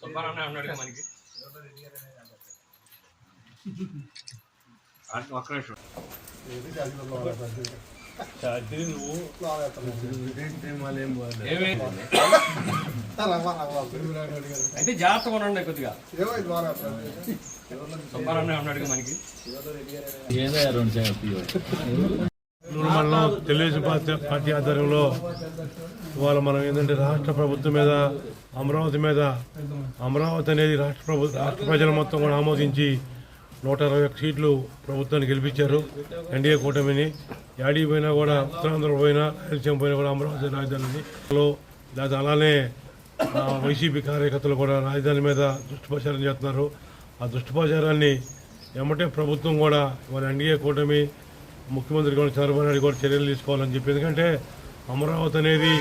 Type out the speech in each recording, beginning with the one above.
సుబ్బారావు ఉన్నాడు మనకి ఒక్క నిమిషం ఏమి అయితే జాగ్రత్తగా ఉండండి కొద్దిగా సుబ్బారావు ఉన్నాడు మనకి నూరు మండలం తెలుగుదేశం పార్టీ పార్టీ ఆధ్వర్యంలో ఇవాళ మనం ఏంటంటే రాష్ట్ర ప్రభుత్వం మీద అమరావతి మీద అమరావతి అనేది రాష్ట్ర ప్రభుత్వం రాష్ట్ర ప్రజలు మొత్తం కూడా ఆమోదించి నూట అరవై ఒక్క సీట్లు ప్రభుత్వాన్ని గెలిపించారు ఎన్డీఏ కూటమిని. యాడీ పోయినా కూడా ఉత్తరాంధ్ర పోయినా రాయలసీమ పోయినా కూడా అమరావతి రాజధానిని. లేదా అలానే వైసీపీ కార్యకర్తలు కూడా రాజధాని మీద దుష్ప్రచారం చేస్తున్నారు. ఆ దుష్ప్రచారాన్ని ఎమ్మటే ప్రభుత్వం కూడా వాళ్ళ ఎన్డీఏ కూటమి ముఖ్యమంత్రి కూడా చంద్రబాబు నాయుడు కూడా చర్యలు తీసుకోవాలని చెప్పి. ఎందుకంటే అమరావతి అనేది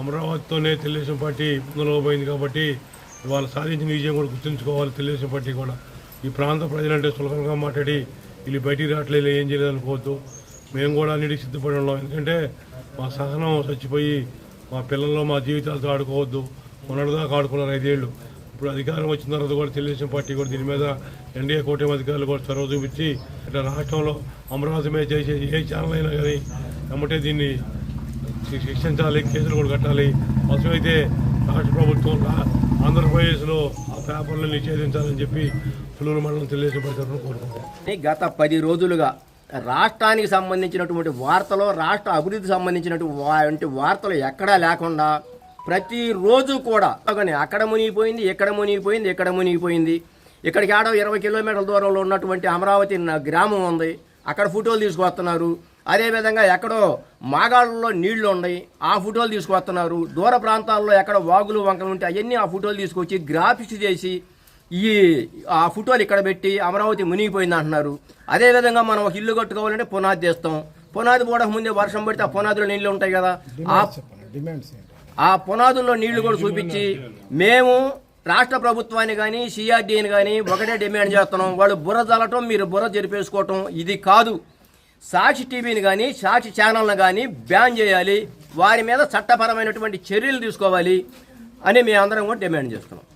అమరావతితోనే తెలుగుదేశం పార్టీ ముందులో పోయింది కాబట్టి వాళ్ళు సాధించిన విజయం కూడా గుర్తుంచుకోవాలి తెలుగుదేశం పార్టీ కూడా. ఈ ప్రాంత ప్రజలంటే సులభంగా మాట్లాడి వీళ్ళు బయటికి రావట్లేదు ఏం చేయలేదు అనుకోవద్దు. మేము కూడా అన్నిటికీ సిద్ధపడి ఉన్నాం. ఎందుకంటే మా సహనం చచ్చిపోయి మా పిల్లల్లో మా జీవితాలతో ఆడుకోవద్దు. మొన్నటిదాకా ఆడుకున్నారు ఐదేళ్ళు. ఇప్పుడు అధికారం వచ్చిన తర్వాత కూడా తెలుగుదేశం పార్టీ కూడా దీని మీద ఎన్డీఏ కూటమి అధికారులు కూడా చొరవ చూపించి ఇట్లా రాష్ట్రంలో అమరావతి మీద చేసే ఏ ఛానల్ అయినా కానీ ఎమ్మటే దీన్ని శిక్షించాలి కేసులు కూడా కట్టాలి. అవసరమైతే రాష్ట్ర ప్రభుత్వం ఆంధ్రప్రదేశ్లో ఆ పేపర్లను నిషేధించాలని చెప్పి పుల్లూరు మండలం తెలుగుదేశం పార్టీ గత పది రోజులుగా రాష్ట్రానికి సంబంధించినటువంటి వార్తలు రాష్ట్ర అభివృద్ధికి సంబంధించినటువంటి వార్తలు ఎక్కడా లేకుండా ప్రతిరోజు కూడా కానీ అక్కడ మునిగిపోయింది ఇక్కడ మునిగిపోయింది ఇక్కడ మునిగిపోయింది. ఇక్కడికి ఆడో ఇరవై కిలోమీటర్ల దూరంలో ఉన్నటువంటి అమరావతి న- గ్రామం ఉంది. అక్కడ ఫోటోలు తీసుకొస్తున్నారు అదేవిధంగా ఎక్కడో మాగాళ్ళలో నీళ్ళు ఉన్నాయి. ఆ ఫోటోలు తీసుకొస్తున్నారు దూర ప్రాంతాల్లో ఎక్కడ వాగులు వంకలు ఉంటే అవన్నీ ఆ ఫోటోలు తీసుకొచ్చి గ్రాఫిక్స్ చేసి ఈ ఆ ఫోటోలు ఇక్కడ పెట్టి అమరావతి మునిగిపోయింది అంటున్నారు. అదేవిధంగా మనం ఒక ఇల్లు కట్టుకోవాలంటే పునాది తీస్తాం. పునాది పోవడానికి ముందే వర్షం పడితే ఆ పునాదిలో నీళ్ళు ఉంటాయి కదా. ఆ ఆ పునాదుల్లో నీళ్ళు కూడా చూపించి మేము రాష్ట్ర ప్రభుత్వాన్ని కానీ సిఆర్డీని కానీ ఒకటే డిమాండ్ చేస్తున్నాం. వాళ్ళు బుర్ర జల్లటం మీరు బుర్ర జరిపేసుకోవటం ఇది కాదు. సాక్షి టీవీని కానీ సాక్షి ఛానల్ని కానీ బ్యాన్ చేయాలి. వారి మీద చట్టపరమైనటువంటి చర్యలు తీసుకోవాలి అని మేము అందరం కూడా డిమాండ్ చేస్తున్నాం.